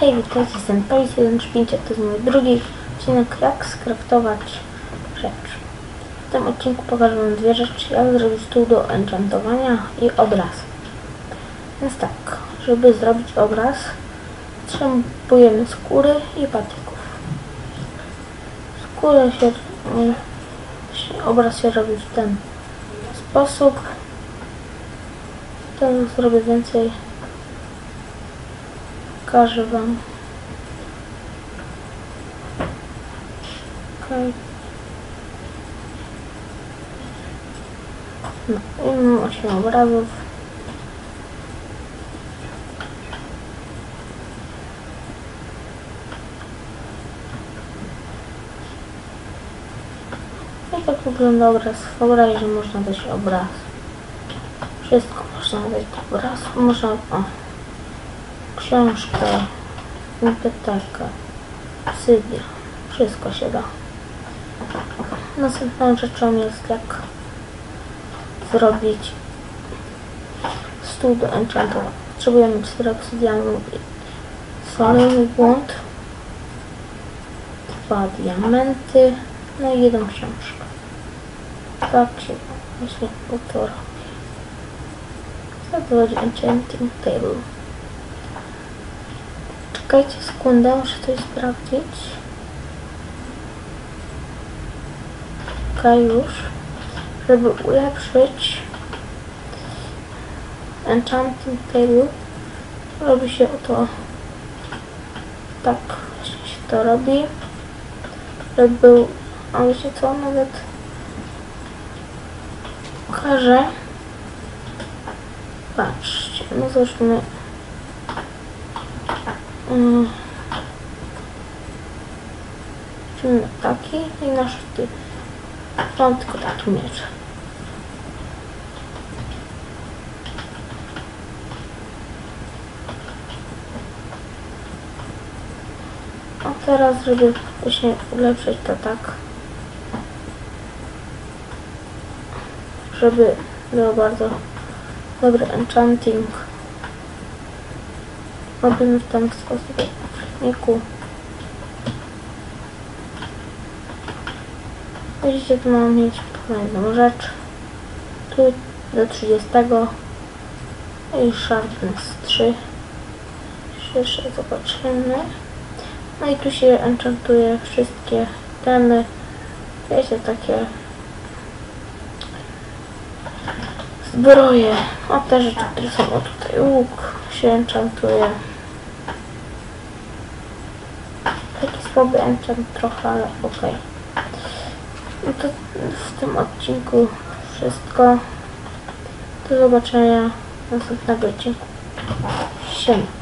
Hej, witajcie, jestem Polis135, a to jest mój drugi odcinek jak skraftować rzecz. W tym odcinku pokażę wam dwie rzeczy, jak zrobić stół do enchantowania i obraz. Więc tak, żeby zrobić obraz, potrzebujemy skóry i patyków. Mm, się obraz się robi w ten sposób. Teraz zrobię więcej pokażę wam. Okay. No i mam 8 obrazów. I tak wygląda obraz. W obrazie można dać obraz. Wszystko można dać do obrazu. Można... O książkę, bibliotekę, sydia, wszystko się da. Następną rzeczą jest jak zrobić stół do enchantowania. Potrzebujemy 4 obsydianów i solowy błąd, dwa diamenty, no i jedną książkę. Tak się właśnie to robi. Będzie enchanting table. Czekajcie sekundę, muszę coś sprawdzić. Ok, już. Żeby ulepszyć Enchanting Table robi się oto tak właśnie się to robi. Żeby a wiecie co, nawet pokażę. Patrzcie, no załóżmy Mm. taki i nasz ty. Mam tylko taki miecz. A teraz, żeby właśnie ulepszyć to tak, żeby było bardzo dobry enchanting robimy w ten sposób w Widzicie, tu mam mieć kolejną rzecz. Tu do 30 i sharpness 3. Jeszcze zobaczymy. No i tu się enchantuje wszystkie temy. Wiecie, takie zbroje. A te rzeczy, które są tutaj łuk się enchantuje. Taki słaby enchant trochę, ale okej. Okay. No to w tym odcinku wszystko. Do zobaczenia w następnego odcinku. Siema.